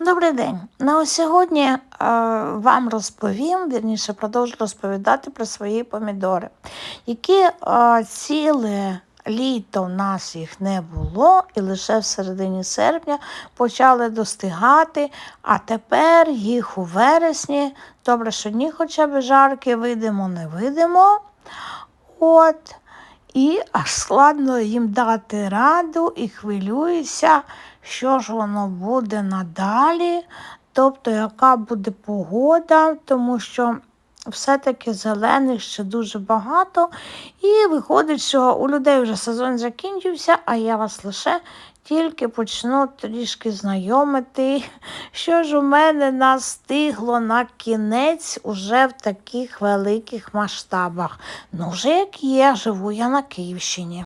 Добрий день. На ось сьогодні е, вам розповім, вірніше продовжу розповідати про свої помідори, які е, ціле літо в нас їх не було, і лише в середині серпня почали достигати, а тепер їх у вересні, добре, що дні хоча б жаркі, видимо, не видимо. От. І аж складно їм дати раду і хвилююся, що ж воно буде надалі, тобто яка буде погода, тому що все-таки зелених ще дуже багато. І виходить, що у людей вже сезон закінчився, а я вас лише тільки почну трішки знайомити, що ж у мене настигло на кінець уже в таких великих масштабах. Ну, вже як є, живу я на Київщині.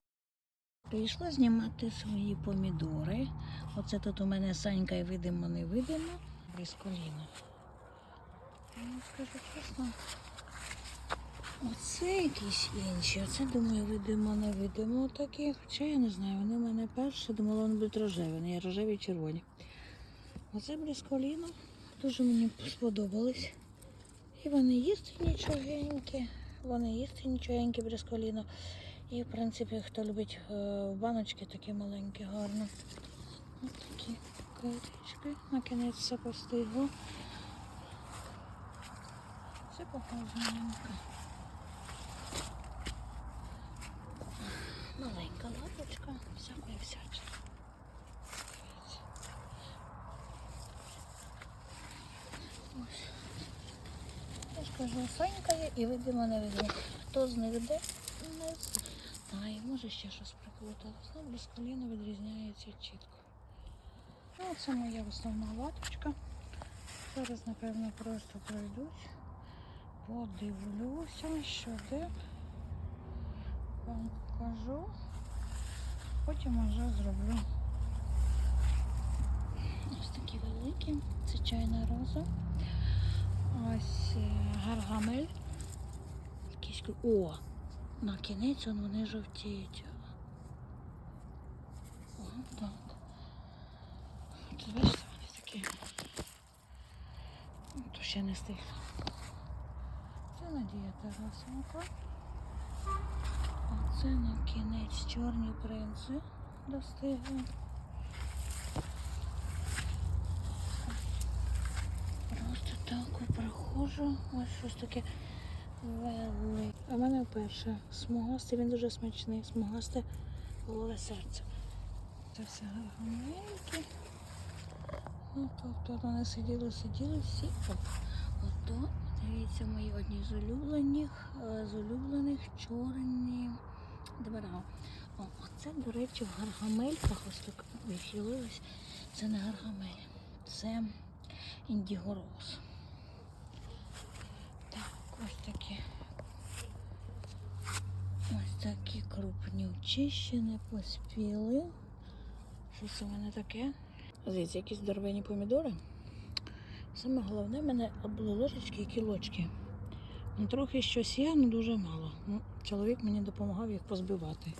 Прийшла знімати свої помідори. Оце тут у мене Санька і видимо, не видимо. Без коліна. Скажу чесно. Оце якісь інші. Оце, думаю, видимо, не видимо такі. Хоча я не знаю, вони в мене перші, думала, вони будуть рожеві. Вони є рожеві і червоні. Оце брисколіно. Дуже мені сподобались. І вони їсти нічогенькі. Вони їсти нічогенькі брисколіно. І, в принципі, хто любить е, баночки такі маленькі, гарно. Ось такі квіточки. На кінець все постигло. Все похоженько. Маленька лапочка, всякої всячини. Ось. Я ж Санька і видимо, не видимо. Хто з них де, не знаю. Може ще щось приплуталось. Ну, без коліна відрізняється чітко. Ну, це моя основна латочка. Зараз, напевно, просто пройдусь. Подивлюся, що де. Вам покажу. Потім вже зроблю. Ось такі великі. Це чайна роза. Ось е, гаргамель. Якийсь О! На кінець он вони жовтіють. О, так. Бачите, вони такі. Ну, То ще не стихло. Це Надія Тарасенко. А це на кінець чорні принци достигли. Просто так проходжу. Ось щось таке велике. А в мене вперше смугастий, він дуже смачний, смугасте голе серце. Це все гарненькі. Ну, тобто вони сиділи, сиділи всі. Ото, дивіться, мої одні з улюблених, е, з улюблених чорні двора. О, оце, до речі, в гаргамельках ось так відхилилось. Це не гаргамель, це індігороз. Ось такі. Ось такі крупні очищені, поспіли. Що це в мене таке? Дивіться, якісь здоровенні помідори. Саме головне в мене були ложечки і кілочки. Ну, трохи щось є, але дуже мало. Ну, чоловік мені допомагав їх позбивати.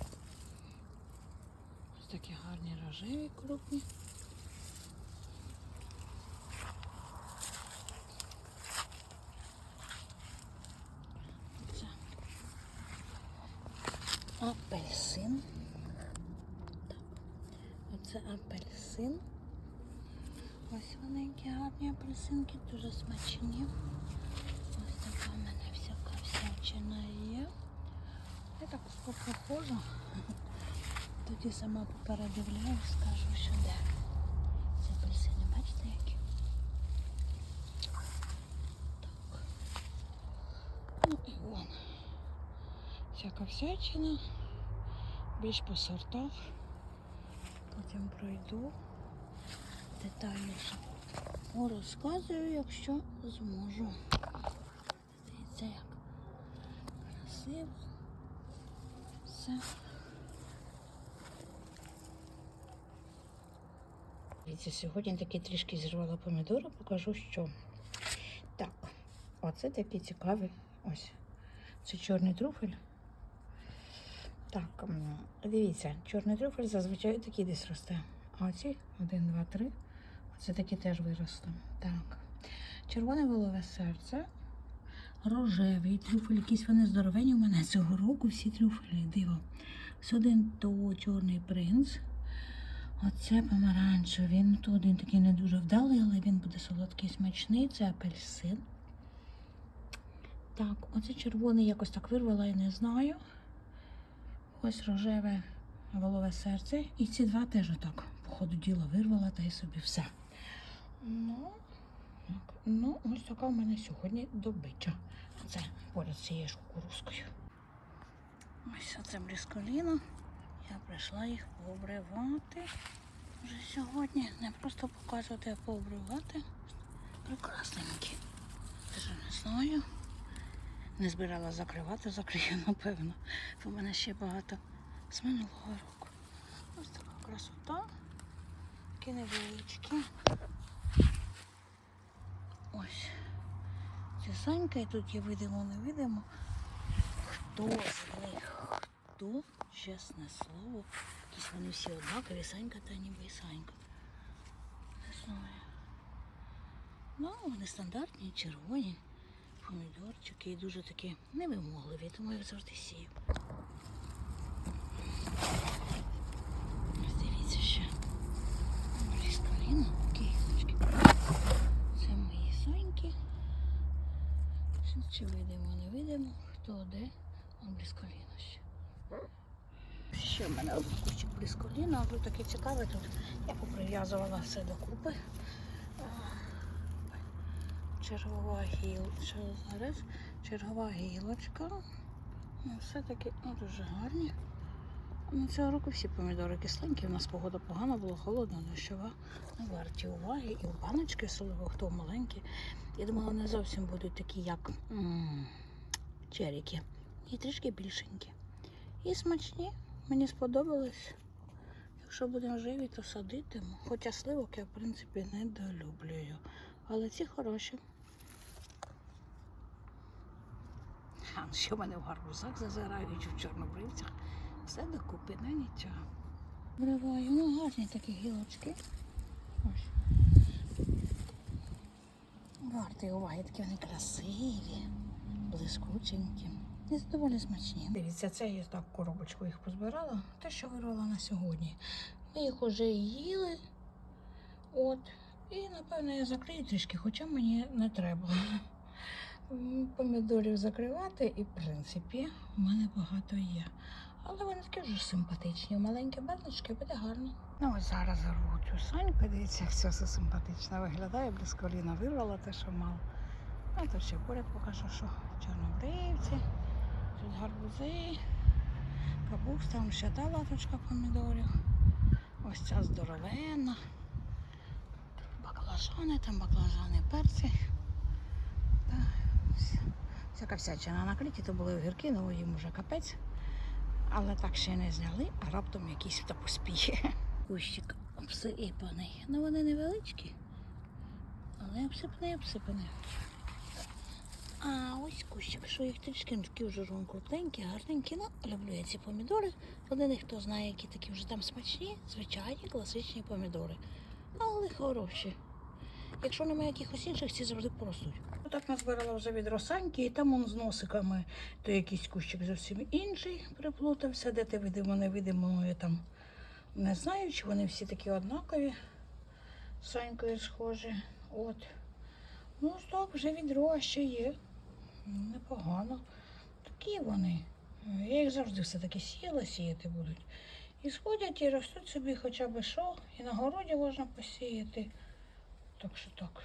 Ось такі гарні рожеві крупні. Це апельсин. Оце апельсин. Ось маленькі гарні апельсинки, дуже смачні. Ось така в мене всяка всячина є. Я так похожу. Тоді сама попередивляю, скажу, що де. Ці апельсини, бачите які? Так. Ну і вон. Всяка всячина. Більш по сортах. Потім пройду детальніше. Розказую, якщо зможу. Дивіться, як красиво. Все. Дивіться, сьогодні таки трішки зірвала помідори, покажу, що. Так, оце такі цікаві. Ось. Це чорний трюфель. Так, дивіться, чорний трюфель зазвичай такий десь росте. А оці один, два, три. Це такі теж виросли. Так. Червоне волове серце. Рожевий трюфель, якісь вони здоровені у мене цього року всі трюфелі, диво. Ось один то чорний принц. Оце помаранчевий. Він то один такий не дуже вдалий, але він буде солодкий смачний. Це апельсин. Так, оце червоний якось так вирвала, я не знаю. Ось рожеве волове серце. І ці два теж отак, по ходу діла вирвала та й собі все. Ну, ну, ось така в мене сьогодні добича. Це поряд з цією ж кукурузкою. Ось оце брісколіно. Я прийшла їх пообривати вже сьогодні. Не просто показувати, а пообривати. Прекрасненькі. Даже не знаю. Не збирала закривати, закрию, напевно. В мене ще багато з минулого року. Ось така красота. Такі невеличкі. Ось. Це Санька, і тут є видимо, не видимо. Хто з них? Хто? Чесне слово. Якісь вони всі однакові, Санька та ніби Санька. Не знаю. Ну, вони стандартні, червоні, помідорчики і дуже такі невимогливі, тому я завжди сію. Дивіться ще. Різкаліна, кісточки. Це мої соньки. Чи видимо, не видимо, хто де, он блисколіна ще. Ще в мене один кущик блисколіна, тут таке цікаве тут. Я поприв'язувала все докупи. Чергова гілочка. Чергова гілочка. Ну, все-таки ну, дуже гарні. Ну, цього року всі помідори кисленькі. У нас погода погана, було холодно, дощова. Не варті уваги. І в баночки, особливо хто маленькі. Я думала, не зовсім будуть такі, як черіки. І трішки більшенькі. І смачні. Мені сподобалось. Якщо будемо живі, то садитиму. Хоча сливок я, в принципі, не долюблюю. Але ці хороші. Ну, що в мене в гарбузах зазирають чи в чорнобривцях. Все докупи, не нічого. Вриваю, ну гарні такі гілочки. Ось. Варті уваги, такі вони красиві, блискученькі. І доволі смачні. Дивіться, це я так коробочку їх позбирала. Те, що вирвала на сьогодні. Ми їх уже їли. От. І, напевно, я закрию трішки, хоча мені не треба. Помідорів закривати, і, в принципі, в мене багато є. Але вони такі вже симпатичні. Маленькі баночки буде гарно. Ну ось зараз зарву цю саньку. Дивіться, як все симпатично виглядає. Блисколіна вирвала те, що мало. А то ще поряд покажу, що чорнобривці, тут гарбузи, капуста, там ще та латочка помідорів. Ось ця здоровенна. Баклажани, там баклажани, перці. Всяка всячина на то були огірки, ну їм уже капець. Але так ще не зняли, а раптом якийсь та поспіє. Кущик обсипаний. Ну вони невеличкі, але обсипаний, обсипаний. А ось кущик, що їх трішки ну, такі вже жон крупненькі, гарненькі. Ну, люблю я ці помідори. Один хто знає, які такі вже там смачні, звичайні класичні помідори. Але хороші. Якщо немає якихось інших, ці завжди поростуть. Так назбирала вже від росаньки, і там он з носиками, то якийсь кущик зовсім інший приплутався, де ти видимо, не видимо, ну, я там не знаю, чи вони всі такі однакові. Санькою схожі. От. Ну, стоп, вже відро ще є. Непогано. Такі вони. Я їх завжди все-таки сіяла, сіяти будуть. І сходять і ростуть собі хоча б що. І на городі можна посіяти. Так що так.